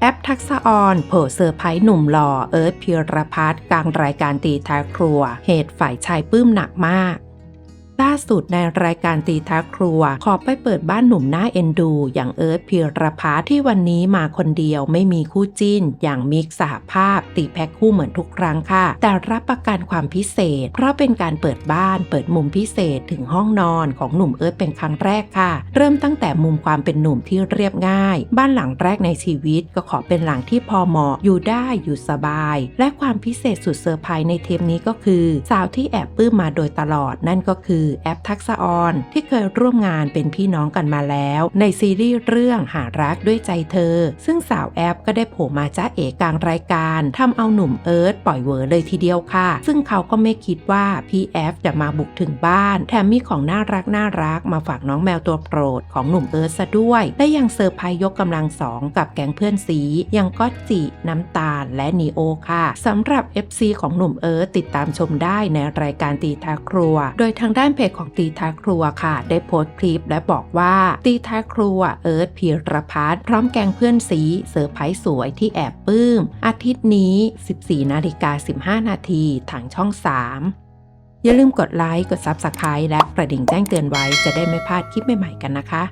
แอปทักษะออนโผเซอร์ไพรส์หนุ่มหล่อเอิร์ธพิรพัฒน์กลางรายการตีท้ายครัว เหตุฝ่ายชายปื้มหนักมาก ล่าสุดในรายการตีท้าครัว ขอไปเปิดบ้านหนุ่มหน้าเอ็นดู อย่างเอิร์ธพิรพัฒน์ที่วันนี้มาคนเดียวไม่มีคู่จิ้น อย่างมิกสหภาพ ตีแพ็คคู่เหมือนทุกครั้งค่ะ แต่รับประกันความพิเศษ เพราะเป็นการเปิดบ้านเปิดมุมพิเศษถึงห้องนอนของหนุ่มเอิร์ธเป็นครั้งแรกค่ะ เริ่มตั้งแต่มุมความเป็นหนุ่มที่เรียบง่าย บ้านหลังแรกในชีวิตก็ขอเป็นหลังที่พอเหมาะอยู่ได้อยู่สบาย และความพิเศษสุดเซอร์ไพรส์ในเทปนี้ก็คือ สาวที่แอบปลื้มมาโดยตลอดนั่นก็คือแอปทักษะออน ที่เคยร่วมงานเป็นพี่น้องกันมาแล้ว ในซีรีส์เรื่องหารักด้วยใจเธอ ซึ่งสาวแอปก็ได้โผล่มาจ้าเอกกลางรายการทำเอาหนุ่มเอิร์ธปล่อยเวอเลยทีเดียวค่ะ ซึ่งเขาก็ไม่คิดว่าพี่แอฟจะมาบุกถึงบ้าน แถมมีของน่ารักน่ารักมาฝากน้องแมวตัวโปรดของหนุ่มเอิร์ธซะด้วย และยังเซอร์ไพรส์ยกกำลังสองกับแก๊งเพื่อนสีอย่างก็จิน้ำตาลและนีโอค่ะสำหรับ FC ของหนุ่มเอิร์ธติดตามชมได้ในรายการตีทาครัว โดยทางด้านเพจของตีทาครัวค่ะ ได้โพสต์คลิปและบอกว่าตีทาครัวเอิร์ธพีรพัฒน์พร้อมแกงเพื่อนสีเซอร์ไพรส์สวยที่แอบปลื้ม อาทิตย์นี้ 14 นาฬิกา 15 นาทีทางช่อง 3อย่าลืมกดไลค์ กด Subscribe และกระดิ่งแจ้งเตือนไว้จะได้ไม่พลาดคลิปใหม่ๆกันนะคะ